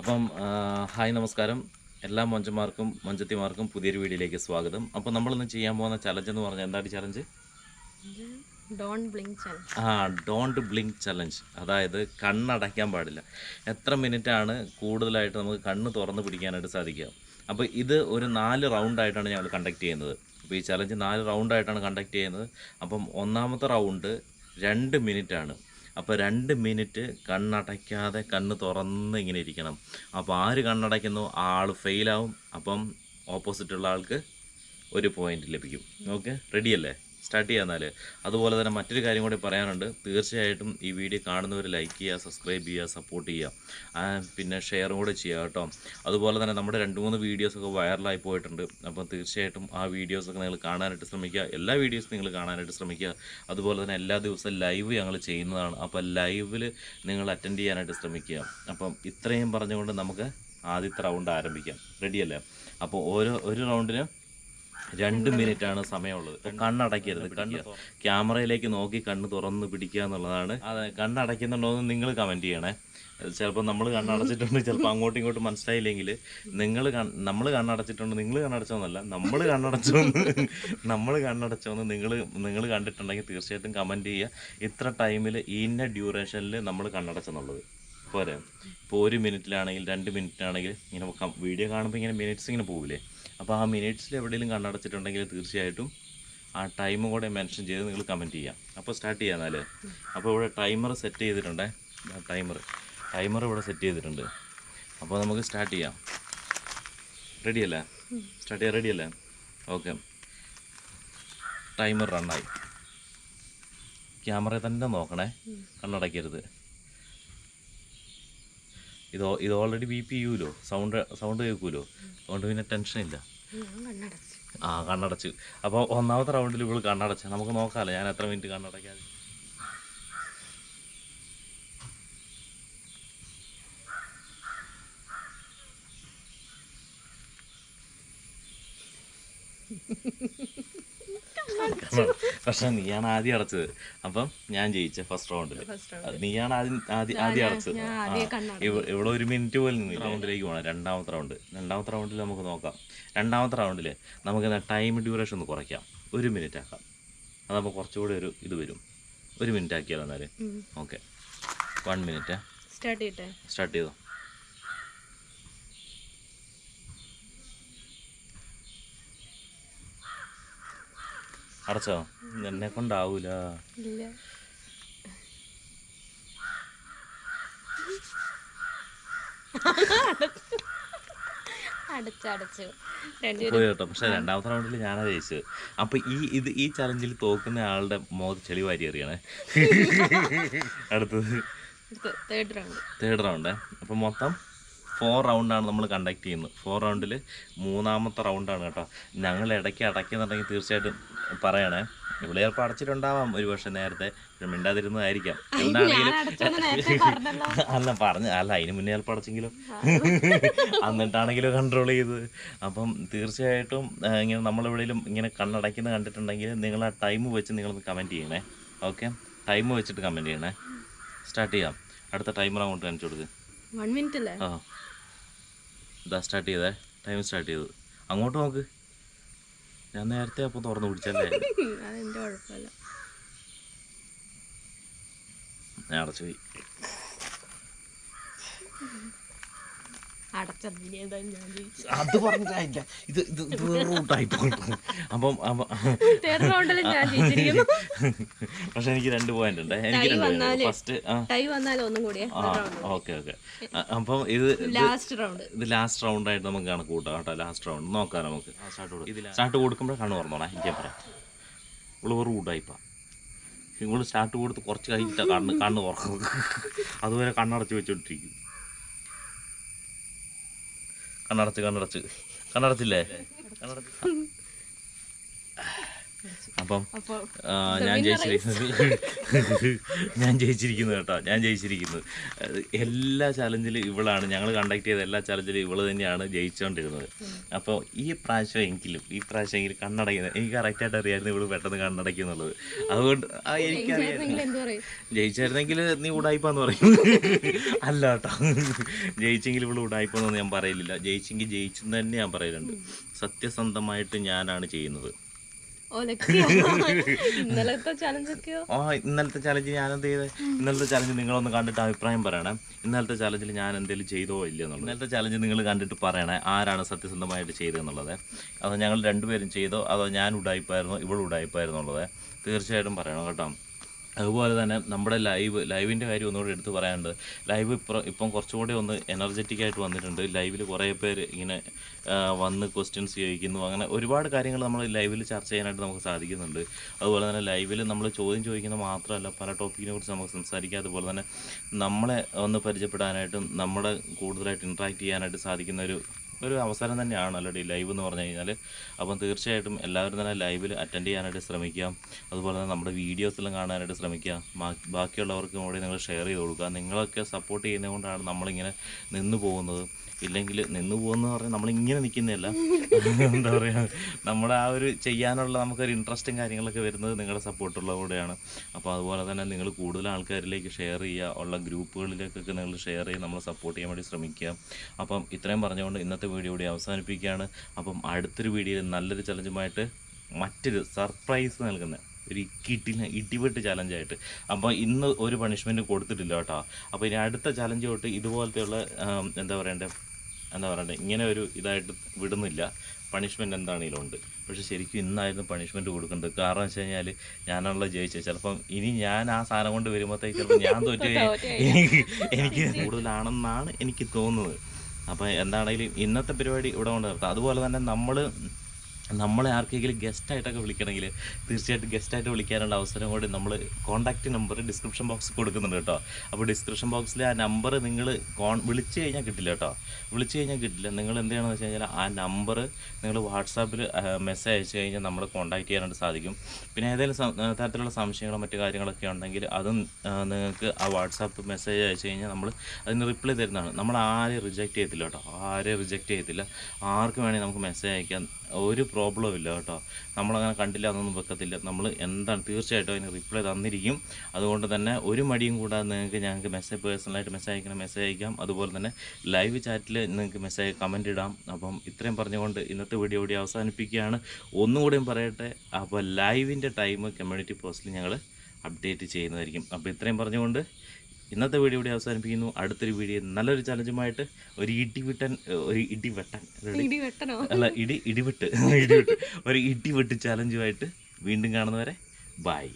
അപ്പം ഹായ് നമസ്കാരം. എല്ലാ മൊഞ്ചന്മാർക്കും മൊഞ്ചത്തിമാർക്കും പുതിയൊരു വീഡിയോയിലേക്ക് സ്വാഗതം. അപ്പോൾ നമ്മളിന്ന് ചെയ്യാൻ പോകുന്ന ചലഞ്ച് എന്ന് പറഞ്ഞാൽ എന്താണ് ചലഞ്ച് ഡോൺ ബ്ലിങ്ക് ചലഞ്ച് ആ ഡോണ്ട് ബ്ലിങ്ക് ചലഞ്ച് അതായത് കണ്ണടയ്ക്കാൻ പാടില്ല. എത്ര മിനിറ്റ് ആണ് കൂടുതലായിട്ട് നമുക്ക് കണ്ണ് തുറന്ന് പിടിക്കാനായിട്ട് സാധിക്കുക? അപ്പോൾ ഇത് ഒരു നാല് റൗണ്ടായിട്ടാണ് ഞങ്ങൾ കണ്ടക്ട് ചെയ്യുന്നത്. അപ്പോൾ ഈ ചലഞ്ച് നാല് റൗണ്ടായിട്ടാണ് കണ്ടക്ട് ചെയ്യുന്നത്. അപ്പം ഒന്നാമത്തെ റൗണ്ട് രണ്ട് മിനിറ്റാണ് അപ്പോൾ രണ്ട് മിനിറ്റ് കണ്ണടയ്ക്കാതെ കണ്ണ് തുറന്ന് ഇങ്ങനെ ഇരിക്കണം. അപ്പോൾ ആര് കണ്ണടയ്ക്കുന്നു? ആ ആൾ ഫെയിലാവും അപ്പം ഓപ്പോസിറ്റുള്ള ആൾക്ക് ഒരു പോയിന്റ് ലഭിക്കും. ഓക്കെ റെഡിയല്ലേ സ്റ്റാർട്ട് ചെയ്യാന്നാൽ അതുപോലെ തന്നെ മറ്റൊരു കാര്യം കൂടി പറയാനുണ്ട്. തീർച്ചയായിട്ടും ഈ വീഡിയോ കാണുന്നവർ ലൈക്ക് ചെയ്യുക സബ്സ്ക്രൈബ് ചെയ്യുക സപ്പോർട്ട് ചെയ്യുക. പിന്നെ ഷെയറും കൂടെ ചെയ്യുക കേട്ടോ. അതുപോലെ തന്നെ നമ്മുടെ രണ്ട് മൂന്ന് വീഡിയോസൊക്കെ വൈറലായി പോയിട്ടുണ്ട്. അപ്പം തീർച്ചയായിട്ടും ആ വീഡിയോസൊക്കെ നിങ്ങൾ കാണാനായിട്ട് ശ്രമിക്കുക. എല്ലാ വീഡിയോസും നിങ്ങൾ കാണാനായിട്ട് ശ്രമിക്കുക. അതുപോലെ തന്നെ എല്ലാ ദിവസവും ലൈവ് ഞങ്ങൾ ചെയ്യുന്നതാണ്. അപ്പോൾ ലൈവിൽ നിങ്ങൾ അറ്റൻഡ് ചെയ്യാനായിട്ട് ശ്രമിക്കുക. അപ്പം ഇത്രയും പറഞ്ഞുകൊണ്ട് നമുക്ക് ആദ്യത്തെ റൗണ്ട് ആരംഭിക്കാം. റെഡിയല്ലേ അപ്പോൾ ഓരോ ഒരു റൗണ്ടിന് രണ്ട് മിനിറ്റ് ആണ് സമയമുള്ളത് കണ്ണടയ്ക്കരുത് കണ്ണ് ക്യാമറയിലേക്ക് നോക്കി കണ്ണ് തുറന്ന് പിടിക്കുക എന്നുള്ളതാണ്. അതെ കണ്ണടയ്ക്കുന്നുണ്ടോ എന്ന് നിങ്ങൾ കമന്റ് ചെയ്യണേ. ചിലപ്പോൾ നമ്മൾ കണ്ണടച്ചിട്ടുണ്ട് ചിലപ്പോൾ അങ്ങോട്ടും ഇങ്ങോട്ടും മനസ്സിലായില്ലെങ്കിൽ നിങ്ങൾ നമ്മൾ കണ്ണടച്ചിട്ടുണ്ട് നിങ്ങൾ കണ്ണടച്ചോന്നല്ല നമ്മൾ കണ്ണടച്ചോന്ന് നമ്മൾ കണ്ണടച്ചോന്ന് നിങ്ങൾ നിങ്ങൾ കണ്ടിട്ടുണ്ടെങ്കിൽ തീർച്ചയായിട്ടും കമന്റ് ചെയ്യുക. ഇത്ര ടൈമിൽ ഇന്ന ഡ്യൂറേഷനിൽ നമ്മൾ കണ്ണടച്ചെന്നുള്ളത്. പോരെ ഇപ്പോൾ ഒരു മിനിറ്റിലാണെങ്കിൽ രണ്ട് മിനിറ്റിലാണെങ്കിൽ ഇങ്ങനെ വീഡിയോ കാണുമ്പോൾ ഇങ്ങനെ മിനിറ്റ്സ് ഇങ്ങനെ പോകില്ലേ അപ്പോൾ ആ മിനിറ്റ്സിൽ എവിടെയെങ്കിലും കണ്ണടച്ചിട്ടുണ്ടെങ്കിൽ തീർച്ചയായിട്ടും ആ ടൈം കൂടെ മെൻഷൻ ചെയ്ത് നിങ്ങൾ കമന്റ് ചെയ്യാം. അപ്പോൾ സ്റ്റാർട്ട് ചെയ്യാം എന്നാൽ അപ്പോൾ ഇവിടെ ടൈമർ സെറ്റ് ചെയ്തിട്ടുണ്ടേ. ടൈമർ ടൈമർ ഇവിടെ സെറ്റ് ചെയ്തിട്ടുണ്ട്. അപ്പോൾ നമുക്ക് സ്റ്റാർട്ട് ചെയ്യാം. റെഡി അല്ലേ? സ്റ്റാർട്ട് ചെയ്യാം. റെഡി അല്ലേ? ഓക്കെ ടൈമർ റണ്ണായി ക്യാമറ തന്നെ നോക്കണേ. കണ്ണടയ്ക്കരുത് ഇത് ഇത് ഓൾറെഡി ബി പി ചെയ്യൂലോ? സൗണ്ട് സൗണ്ട് കേൾക്കുമല്ലോ അതുകൊണ്ട് പിന്നെ ടെൻഷനില്ല ഇല്ല. ആ കണ്ണടച്ച്. അപ്പോൾ ഒന്നാമത്തെ റൗണ്ടിൽ ഇവൾ കണ്ണടച്ച. നമുക്ക് നോക്കാമല്ലോ ഞാൻ എത്ര മിനിറ്റ് കണ്ണടയ്ക്കാതെ പക്ഷെ നീയാണ് ആദ്യം അടച്ചത് അപ്പം ഞാൻ ജയിച്ച ഫസ്റ്റ് റൗണ്ടിൽ നീയാണ് ആദ്യം ആദ്യം ആദ്യം അടച്ചത് ഇവിടെ ഒരു മിനിറ്റ് പോലും. റൗണ്ടിലേക്ക് പോകണം രണ്ടാമത്തെ റൗണ്ട് രണ്ടാമത്തെ റൗണ്ടിൽ നമുക്ക് നോക്കാം. രണ്ടാമത്തെ റൗണ്ടിൽ നമുക്ക് ടൈം ഡ്യൂറേഷൻ ഒന്ന് കുറയ്ക്കാം. ഒരു മിനിറ്റ് ആക്കാം. അതാകുമ്പോൾ കുറച്ചുകൂടി ഒരു ഇത് വരും. ഒരു മിനിറ്റ് ആക്കിയാലോ എന്നാൽ ഓക്കെ വൺ മിനിറ്റ് സ്റ്റാർട്ട് ചെയ്യട്ടെ? സ്റ്റാർട്ട് ചെയ്തോ? അടച്ചോ? എന്നെ കൊണ്ടാവൂല. കേട്ടോ. പക്ഷെ രണ്ടാമത്തെ റൗണ്ടിൽ ഞാനാ ജയിച്ചത്. അപ്പൊ ഈ ഇത് ഈ ചലഞ്ചിൽ തോക്കുന്ന ആളുടെ മോത് ചെളി വാരി എറിയണേ. അടുത്തത്. തേർഡ് റൗണ്ട് തേർഡ് റൗണ്ട് അപ്പൊ മൊത്തം ഫോർ റൗണ്ടാണ് നമ്മൾ കണ്ടക്ട് ചെയ്യുന്നത്. ഫോർ റൗണ്ടിൽ മൂന്നാമത്തെ റൗണ്ടാണ് കേട്ടോ. ഞങ്ങൾ ഇടയ്ക്ക് അടയ്ക്കുന്നുണ്ടെങ്കിൽ തീർച്ചയായിട്ടും പറയണേ. ഇവിടെ ചിലപ്പോൾ അടച്ചിട്ടുണ്ടാവാം ഒരു പക്ഷേ നേരത്തെ. മിണ്ടാതിരുന്നതായിരിക്കാം. എന്താണെങ്കിലും അല്ല പറഞ്ഞു. അല്ല അതിന് മുന്നേ ചിലപ്പോൾ അടച്ചെങ്കിലും. എന്നിട്ടാണെങ്കിലും കൺട്രോൾ ചെയ്ത്. അപ്പം തീർച്ചയായിട്ടും ഇങ്ങനെ നമ്മളെവിടെയും ഇങ്ങനെ കണ്ണടയ്ക്കുന്ന കണ്ടിട്ടുണ്ടെങ്കിൽ നിങ്ങൾ ആ ടൈം വെച്ച് നിങ്ങളൊന്ന് കമന്റ് ചെയ്യണേ. ഓക്കെ ടൈം വെച്ചിട്ട് കമന്റ് ചെയ്യണേ. സ്റ്റാർട്ട് ചെയ്യാം. അടുത്ത ടൈമർ അങ്ങോട്ട് കാണിച്ചു കൊടുക്ക്. വൺ മിനിറ്റ് അല്ലേ? ആ. ഇതാ സ്റ്റാർട്ട് ചെയ്തേ. ടൈം സ്റ്റാർട്ട് ചെയ്തു. അങ്ങോട്ട് നോക്ക്. ഞാൻ നേരത്തെ അപ്പോൾ തുറന്നു പിടിച്ചല്ലേ? അതെന്റെ കുഴപ്പമില്ല. ഞാൻ അടച്ചു പോയി അത് പറഞ്ഞില്ല ഇത് ഇത് ഇത് റൂട്ടായി അപ്പം അപ്പം തേർഡ് റൗണ്ടിൽ ഞാൻ ജയിച്ചിരിക്കുന്നു പക്ഷെ എനിക്ക് രണ്ട് പോയിന്റ് ഉണ്ട്. എനിക്ക് രണ്ട് പോയിന്റ് ഫസ്റ്റ് ടൈ വന്നാലും ഒന്നും കൂടിയേ ആ ഓക്കെ ഓക്കെ അപ്പം ഇത് ലാസ്റ്റ് റൗണ്ട് ഇത് ലാസ്റ്റ് റൗണ്ട് ആയിട്ട് നമുക്ക് കണക്ക് കൂട്ടാം കേട്ടോ ലാസ്റ്റ് റൗണ്ട് നോക്കാം നമുക്ക്. സ്റ്റാർട്ട് കൊടുക്കുമ്പോൾ കണ്ണു പറഞ്ഞോളാം എനിക്ക് പറയാം. ഇവൾ റൂട്ടായിപ്പാ ഇങ്ങോട്ട് സ്റ്റാർട്ട് കൊടുത്ത് കുറച്ച് കഴിഞ്ഞിട്ടാണ് കണ്ണ് കണ്ണ് തുറക്കുന്നത്. അതുവരെ കണ്ണടച്ച് വെച്ചോണ്ടിരിക്കും. കണ്ണടച്ച് കണ്ണടച്ച്. കണ്ണടച്ചില്ലേ? കണ്ണടച്ച്. അപ്പം ഞാൻ ജയിച്ചിരിക്കുന്നത്. ഞാൻ ജയിച്ചിരിക്കുന്നു കേട്ടോ. ഞാൻ ജയിച്ചിരിക്കുന്നത് എല്ലാ ചാലഞ്ചിലും ഇവളാണ്. ഞങ്ങൾ കണ്ടക്ട് ചെയ്ത എല്ലാ ചാലഞ്ചിലും ഇവൾ തന്നെയാണ് ജയിച്ചുകൊണ്ടിരുന്നത് അപ്പോൾ ഈ പ്രാവശ്യം എങ്കിലും ഈ പ്രാവശ്യം എങ്കിലും കണ്ണടയ്ക്കുന്നത് എനിക്ക് കറക്റ്റായിട്ട് അറിയായിരുന്നു ഇവൾ പെട്ടെന്ന് കണ്ണടയ്ക്കും എന്നുള്ളത്. അതുകൊണ്ട് എനിക്കറിയാം. ജയിച്ചായിരുന്നെങ്കിൽ നീ ഉടായിപ്പാന്ന് പറയും. അല്ല കേട്ടോ. ജയിച്ചെങ്കിൽ ഇവൾ ഉടായിപ്പൊന്നും ഞാൻ പറയില്ല ജയിച്ചെങ്കിൽ ജയിച്ചെന്ന് തന്നെ ഞാൻ പറയലുണ്ട്. സത്യസന്ധമായിട്ട് ഞാനാണ് ചെയ്യുന്നത്. ഇന്നലത്തെ ചലഞ്ച് ഞാനെന്ത് ആ ഇന്നലത്തെ ചലഞ്ച് നിങ്ങളൊന്ന് കണ്ടിട്ട് അഭിപ്രായം പറയണേ. ഇന്നലത്തെ ചലഞ്ചിൽ ഞാൻ എന്തെങ്കിലും ചെയ്തോ ഇല്ലയോ എന്നുള്ളത്. ഇന്നലത്തെ ചലഞ്ച് നിങ്ങൾ കണ്ടിട്ട് പറയണേ ആരാണ് സത്യസന്ധമായിട്ട് ചെയ്തതെന്നുള്ളത്. അതോ ഞങ്ങൾ രണ്ടുപേരും ചെയ്തോ? അതോ ഞാൻ ഉടായിപ്പായിരുന്നോ? ഇവിടെ ഉടായിപ്പായിരുന്നുള്ളത് തീർച്ചയായിട്ടും പറയണം കേട്ടോ. അതുപോലെ തന്നെ നമ്മുടെ ലൈവ് ലൈവിന്റെ കാര്യം ഒന്നുകൂടി എടുത്ത് പറയാനുണ്ട്. ലൈവ് ഇപ്പം ഇപ്പം കുറച്ചുകൂടി ഒന്ന് എനർജറ്റിക് ആയിട്ട് വന്നിട്ടുണ്ട്. ലൈവിൽ കുറേ പേര് ഇങ്ങനെ വന്ന് ക്വസ്റ്റ്യൻസ് ചോദിക്കുന്നു. അങ്ങനെ ഒരുപാട് കാര്യങ്ങൾ നമ്മൾ ലൈവിൽ ചർച്ച ചെയ്യാനായിട്ട് നമുക്ക് സാധിക്കുന്നുണ്ട്. അതുപോലെ തന്നെ ലൈവിൽ നമ്മൾ ചോദ്യം ചോദിക്കുന്നത് മാത്രമല്ല പല ടോപ്പിക്കിനെ കുറിച്ച് നമുക്ക് സംസാരിക്കാം. അതുപോലെ തന്നെ നമ്മളെ ഒന്ന് പരിചയപ്പെടാനായിട്ടും നമ്മുടെ കൂടുതലായിട്ട് ഇൻട്രാക്ട് ചെയ്യാനായിട്ട് സാധിക്കുന്ന ഒരു ഒരു അവസരം തന്നെയാണ് ഓൾറെഡി ലൈവ് എന്ന് പറഞ്ഞു കഴിഞ്ഞാൽ അപ്പം തീർച്ചയായിട്ടും എല്ലാവരും തന്നെ ലൈവിൽ അറ്റൻഡ് ചെയ്യാനായിട്ട് ശ്രമിക്കാം അതുപോലെ തന്നെ നമ്മുടെ വീഡിയോസെല്ലാം കാണാനായിട്ട് ശ്രമിക്കുക. ബാക്കിയുള്ളവർക്കും കൂടി നിങ്ങൾ ഷെയർ ചെയ്ത് കൊടുക്കുക. നിങ്ങളൊക്കെ സപ്പോർട്ട് ചെയ്യുന്നതുകൊണ്ടാണ് നമ്മളിങ്ങനെ നിന്ന് പോകുന്നത്. ഇല്ലെങ്കിൽ നിന്ന് പോകുന്ന പറഞ്ഞാൽ നമ്മളിങ്ങനെ നിൽക്കുന്നതല്ല. എന്താ പറയുക നമ്മുടെ ആ ഒരു ചെയ്യാനുള്ള നമുക്കൊരു ഇൻട്രസ്റ്റും കാര്യങ്ങളൊക്കെ വരുന്നത് നിങ്ങളുടെ സപ്പോർട്ടുള്ള കൂടെയാണ്. അപ്പോൾ അതുപോലെ തന്നെ നിങ്ങൾ കൂടുതൽ ആൾക്കാരിലേക്ക് ഷെയർ ചെയ്യുക ഉള്ള ഗ്രൂപ്പുകളിലേക്കൊക്കെ നിങ്ങൾ ഷെയർ ചെയ്ത് നമ്മളെ സപ്പോർട്ട് ചെയ്യാൻ വേണ്ടി ശ്രമിക്കുക. അപ്പം ഇത്രയും പറഞ്ഞുകൊണ്ട് ഇന്നത്തെ വീഡിയോ കൂടി അവസാനിപ്പിക്കുകയാണ്. അപ്പം അടുത്തൊരു വീഡിയോയിൽ നല്ലൊരു ചലഞ്ചുമായിട്ട് മറ്റൊരു സർപ്രൈസ് നൽകുന്ന ഒരു കിട്ടിന് ഇടിവെട്ട് ചലഞ്ചായിട്ട് അപ്പോൾ ഇന്ന് ഒരു പണിഷ്മെന്റ് കൊടുത്തിട്ടില്ല കേട്ടോ. അപ്പോൾ ഇനി അടുത്ത ചലഞ്ച് തൊട്ട് ഇതുപോലത്തെയുള്ള എന്താ പറയണ്ടേ എന്താ പറയണ്ടേ ഇങ്ങനെ ഒരു ഇതായിട്ട് വിടുന്നില്ല. പണിഷ്മെന്റ് എന്താണെങ്കിലും ഉണ്ട് പക്ഷെ ശരിക്കും ഇന്നായിരുന്നു പണിഷ്മെന്റ് കൊടുക്കേണ്ടത്. കാരണം വെച്ച് കഴിഞ്ഞാൽ ഞാനാണല്ലോ ജയിച്ചത്. ചിലപ്പം ഇനി ഞാൻ ആ സാധനം കൊണ്ട് വരുമ്പോഴത്തേക്ക് ചിലപ്പോൾ ഞാൻ തോറ്റു എനിക്ക് എനിക്ക് കൂടുതലാണെന്നാണ് എനിക്ക് തോന്നുന്നത്. അപ്പം എന്താണെങ്കിലും ഇന്നത്തെ പരിപാടി ഇവിടെ കൊണ്ട് നിർത്താം അതുപോലെ തന്നെ നമ്മൾ നമ്മളെ ആർക്കെങ്കിലും ഗസ്റ്റായിട്ടൊക്കെ വിളിക്കണമെങ്കിൽ തീർച്ചയായിട്ടും ഗസ്റ്റായിട്ട് വിളിക്കാനുള്ള അവസരം കൂടി നമ്മൾ കോൺടാക്റ്റ് നമ്പർ ഡിസ്ക്രിപ്ഷൻ ബോക്സിൽ കൊടുക്കുന്നുണ്ട് കേട്ടോ. അപ്പോൾ ഡിസ്ക്രിപ്ഷൻ ബോക്സിൽ ആ നമ്പർ നിങ്ങൾ കോൺ വിളിച്ച് കഴിഞ്ഞാൽ കിട്ടില്ല കേട്ടോ. വിളിച്ച് കഴിഞ്ഞാൽ കിട്ടില്ല. നിങ്ങൾ എന്ത് ചെയ്യണമെന്ന് വെച്ച് കഴിഞ്ഞാൽ ആ നമ്പർ നിങ്ങൾ വാട്സാപ്പിൽ മെസ്സേജ് അയച്ചു കഴിഞ്ഞാൽ നമ്മൾ കോൺടാക്ട് ചെയ്യാനായിട്ട് സാധിക്കും. പിന്നെ ഏതെങ്കിലും തരത്തിലുള്ള സംശയങ്ങളോ മറ്റു കാര്യങ്ങളൊക്കെ ഉണ്ടെങ്കിൽ അതും നിങ്ങൾക്ക് ആ വാട്സാപ്പ് മെസ്സേജ് അയച്ചു കഴിഞ്ഞാൽ നമ്മൾ അതിന് റിപ്ലൈ തരുന്നതാണ്. നമ്മൾ ആരെയും റിജക്റ്റ് ചെയ്യത്തില്ല കേട്ടോ. ആരെയും റിജക്റ്റ് ചെയ്യത്തില്ല. ആർക്ക് വേണമെങ്കിൽ നമുക്ക് മെസ്സേജ് അയക്കാം. ഒരു പ്രോബ്ലവും ഇല്ല കേട്ടോ. നമ്മളങ്ങനെ കണ്ടില്ല എന്നൊന്നും വെക്കത്തില്ല. നമ്മൾ എന്താണ് തീർച്ചയായിട്ടും അതിന് റിപ്ലൈ തന്നിരിക്കും. അതുകൊണ്ട് തന്നെ ഒരു മടിയും കൂടാതെ നിങ്ങൾക്ക് ഞങ്ങൾക്ക് മെസ്സേജ് പേഴ്സണലായിട്ട് മെസ്സേജ് അയക്കണം മെസ്സേജ് അയക്കാം. അതുപോലെ തന്നെ ലൈവ് ചാറ്റിൽ നിങ്ങൾക്ക് മെസ്സേജ് കമന്റ് ഇടാം. അപ്പം ഇത്രയും പറഞ്ഞുകൊണ്ട് ഇന്നത്തെ വീഡിയോ കൂടി അവസാനിപ്പിക്കുകയാണ്. ഒന്നുകൂടിയും പറയട്ടെ. അപ്പോൾ ലൈവിന്റെ ടൈം കമ്മ്യൂണിറ്റി പോസ്റ്റിൽ ഞങ്ങൾ അപ്ഡേറ്റ് ചെയ്യുന്നതായിരിക്കും. അപ്പോൾ ഇത്രയും പറഞ്ഞുകൊണ്ട് ഇന്നത്തെ വീഡിയോ ഇവിടെ അവസാനിപ്പിക്കുന്നു. അടുത്തൊരു വീഡിയോ നല്ലൊരു ചലഞ്ചുമായിട്ട് ഒരു ഇടിവിട്ടൻ ഒരു ഇടിവെട്ടൻ ready? ഇടി വെട്ടൻ അല്ല ഇടി ഇടിവിട്ട് ഇടിവിട്ട്. ഒരു ഇടിവിട്ട് ചലഞ്ചുമായിട്ട് വീണ്ടും കാണുന്നവരെ ബൈ.